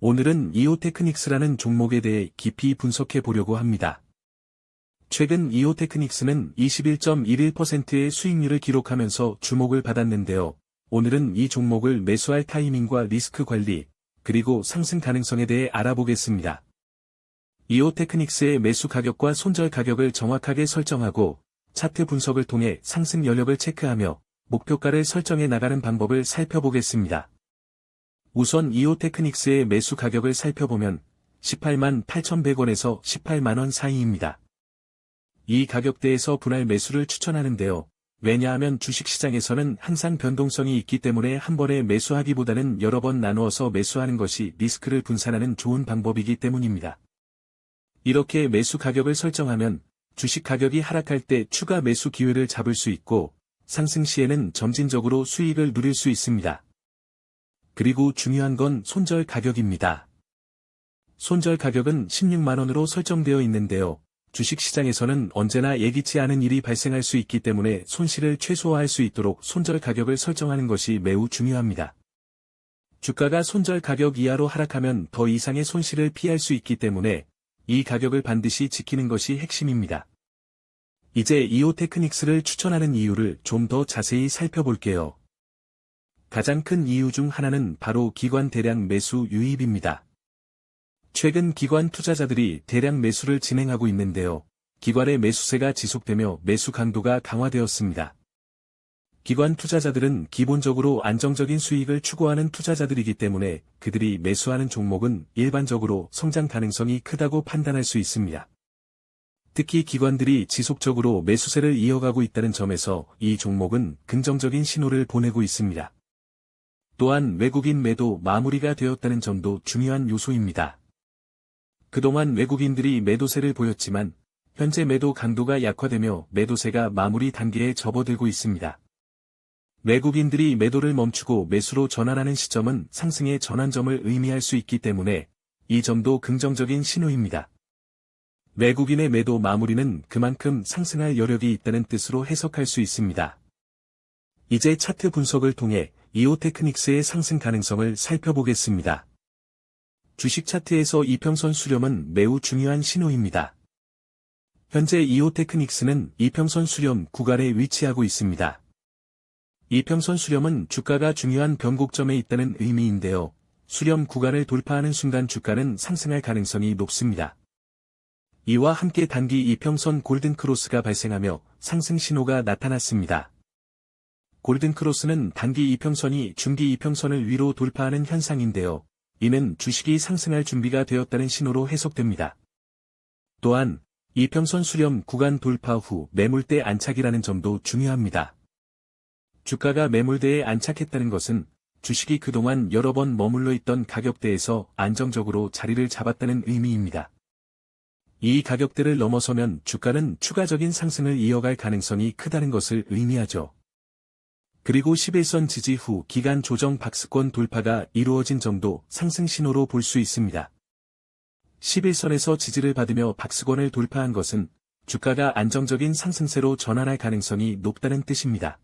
오늘은 이오테크닉스라는 종목에 대해 깊이 분석해 보려고 합니다. 최근 이오테크닉스는 21.11%의 수익률을 기록하면서 주목을 받았는데요. 오늘은 이 종목을 매수할 타이밍과 리스크 관리, 그리고 상승 가능성에 대해 알아보겠습니다. 이오테크닉스의 매수 가격과 손절 가격을 정확하게 설정하고 차트 분석을 통해 상승 여력을 체크하며 목표가를 설정해 나가는 방법을 살펴보겠습니다. 우선 이오 테크닉스의 매수 가격을 살펴보면 18만 8,100원에서 18만원 사이입니다. 이 가격대에서 분할 매수를 추천하는데요. 왜냐하면 주식시장에서는 항상 변동성이 있기 때문에 한 번에 매수하기보다는 여러 번 나누어서 매수하는 것이 리스크를 분산하는 좋은 방법이기 때문입니다. 이렇게 매수 가격을 설정하면 주식 가격이 하락할 때 추가 매수 기회를 잡을 수 있고 상승 시에는 점진적으로 수익을 누릴 수 있습니다. 그리고 중요한 건 손절 가격입니다. 손절 가격은 16만원으로 설정되어 있는데요. 주식시장에서는 언제나 예기치 않은 일이 발생할 수 있기 때문에 손실을 최소화할 수 있도록 손절 가격을 설정하는 것이 매우 중요합니다. 주가가 손절 가격 이하로 하락하면 더 이상의 손실을 피할 수 있기 때문에 이 가격을 반드시 지키는 것이 핵심입니다. 이제 이오 테크닉스를 추천하는 이유를 좀 더 자세히 살펴볼게요. 가장 큰 이유 중 하나는 바로 기관 대량 매수 유입입니다. 최근 기관 투자자들이 대량 매수를 진행하고 있는데요. 기관의 매수세가 지속되며 매수 강도가 강화되었습니다. 기관 투자자들은 기본적으로 안정적인 수익을 추구하는 투자자들이기 때문에 그들이 매수하는 종목은 일반적으로 성장 가능성이 크다고 판단할 수 있습니다. 특히 기관들이 지속적으로 매수세를 이어가고 있다는 점에서 이 종목은 긍정적인 신호를 보내고 있습니다. 또한 외국인 매도 마무리가 되었다는 점도 중요한 요소입니다. 그동안 외국인들이 매도세를 보였지만 현재 매도 강도가 약화되며 매도세가 마무리 단계에 접어들고 있습니다. 외국인들이 매도를 멈추고 매수로 전환하는 시점은 상승의 전환점을 의미할 수 있기 때문에 이 점도 긍정적인 신호입니다. 외국인의 매도 마무리는 그만큼 상승할 여력이 있다는 뜻으로 해석할 수 있습니다. 이제 차트 분석을 통해 이오테크닉스의 상승 가능성을 살펴보겠습니다. 주식 차트에서 이평선 수렴은 매우 중요한 신호입니다. 현재 이오테크닉스는 이평선 수렴 구간에 위치하고 있습니다. 이평선 수렴은 주가가 중요한 변곡점에 있다는 의미인데요. 수렴 구간을 돌파하는 순간 주가는 상승할 가능성이 높습니다. 이와 함께 단기 이평선 골든크로스가 발생하며 상승 신호가 나타났습니다. 골든크로스는 단기 이평선이 중기 이평선을 위로 돌파하는 현상인데요. 이는 주식이 상승할 준비가 되었다는 신호로 해석됩니다. 또한 이평선 수렴 구간 돌파 후 매물대 안착이라는 점도 중요합니다. 주가가 매물대에 안착했다는 것은 주식이 그동안 여러 번 머물러 있던 가격대에서 안정적으로 자리를 잡았다는 의미입니다. 이 가격대를 넘어서면 주가는 추가적인 상승을 이어갈 가능성이 크다는 것을 의미하죠. 그리고 11선 지지 후 기간 조정 박스권 돌파가 이루어진 점도 상승 신호로 볼 수 있습니다. 11선에서 지지를 받으며 박스권을 돌파한 것은 주가가 안정적인 상승세로 전환할 가능성이 높다는 뜻입니다.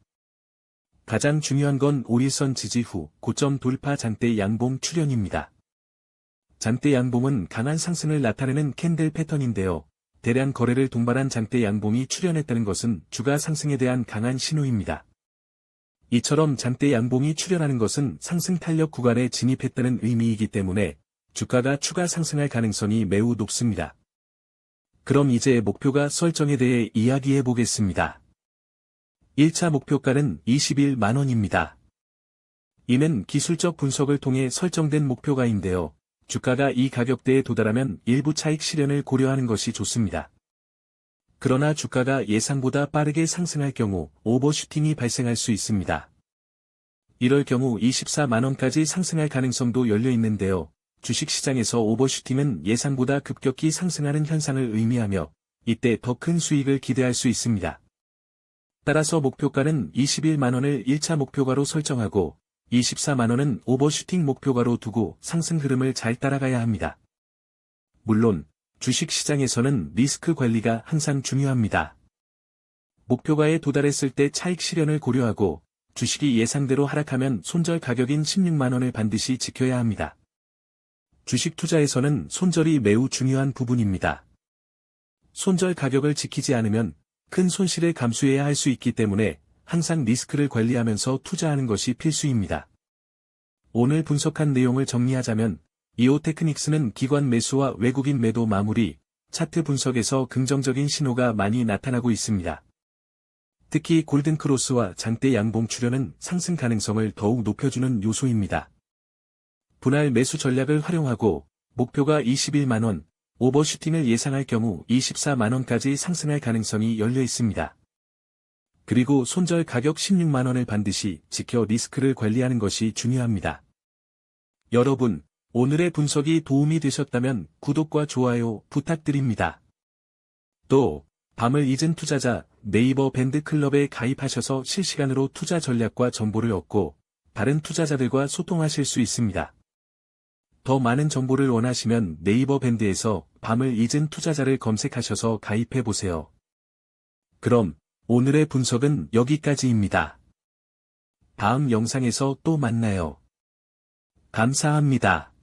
가장 중요한 건 5일선 지지 후 고점 돌파 장대 양봉 출현입니다. 장대 양봉은 강한 상승을 나타내는 캔들 패턴인데요. 대량 거래를 동반한 장대 양봉이 출현했다는 것은 주가 상승에 대한 강한 신호입니다. 이처럼 잔대 양봉이 출현하는 것은 상승 탄력 구간에 진입했다는 의미이기 때문에 주가가 추가 상승할 가능성이 매우 높습니다. 그럼 이제 목표가 설정에 대해 이야기해 보겠습니다. 1차 목표가는 21만 원입니다. 이는 기술적 분석을 통해 설정된 목표가인데요. 주가가 이 가격대에 도달하면 일부 차익 실현을 고려하는 것이 좋습니다. 그러나 주가가 예상보다 빠르게 상승할 경우 오버슈팅이 발생할 수 있습니다. 이럴 경우 24만원까지 상승할 가능성도 열려 있는데요. 주식시장에서 오버슈팅은 예상보다 급격히 상승하는 현상을 의미하며 이때 더 큰 수익을 기대할 수 있습니다. 따라서 목표가는 21만원을 1차 목표가로 설정하고 24만원은 오버슈팅 목표가로 두고 상승 흐름을 잘 따라가야 합니다. 물론 주식시장에서는 리스크 관리가 항상 중요합니다. 목표가에 도달했을 때 차익 실현을 고려하고 주식이 예상대로 하락하면 손절 가격인 16만원을 반드시 지켜야 합니다. 주식 투자에서는 손절이 매우 중요한 부분입니다. 손절 가격을 지키지 않으면 큰 손실을 감수해야 할 수 있기 때문에 항상 리스크를 관리하면서 투자하는 것이 필수입니다. 오늘 분석한 내용을 정리하자면 이오테크닉스는 기관 매수와 외국인 매도 마무리, 차트 분석에서 긍정적인 신호가 많이 나타나고 있습니다. 특히 골든크로스와 장대 양봉 출현은 상승 가능성을 더욱 높여주는 요소입니다. 분할 매수 전략을 활용하고 목표가 21만원, 오버슈팅을 예상할 경우 24만원까지 상승할 가능성이 열려 있습니다. 그리고 손절 가격 16만원을 반드시 지켜 리스크를 관리하는 것이 중요합니다. 여러분, 오늘의 분석이 도움이 되셨다면 구독과 좋아요 부탁드립니다. 또, 밤을 잊은 투자자 네이버 밴드클럽에 가입하셔서 실시간으로 투자 전략과 정보를 얻고 다른 투자자들과 소통하실 수 있습니다. 더 많은 정보를 원하시면 네이버 밴드에서 밤을 잊은 투자자를 검색하셔서 가입해보세요. 그럼 오늘의 분석은 여기까지입니다. 다음 영상에서 또 만나요. 감사합니다.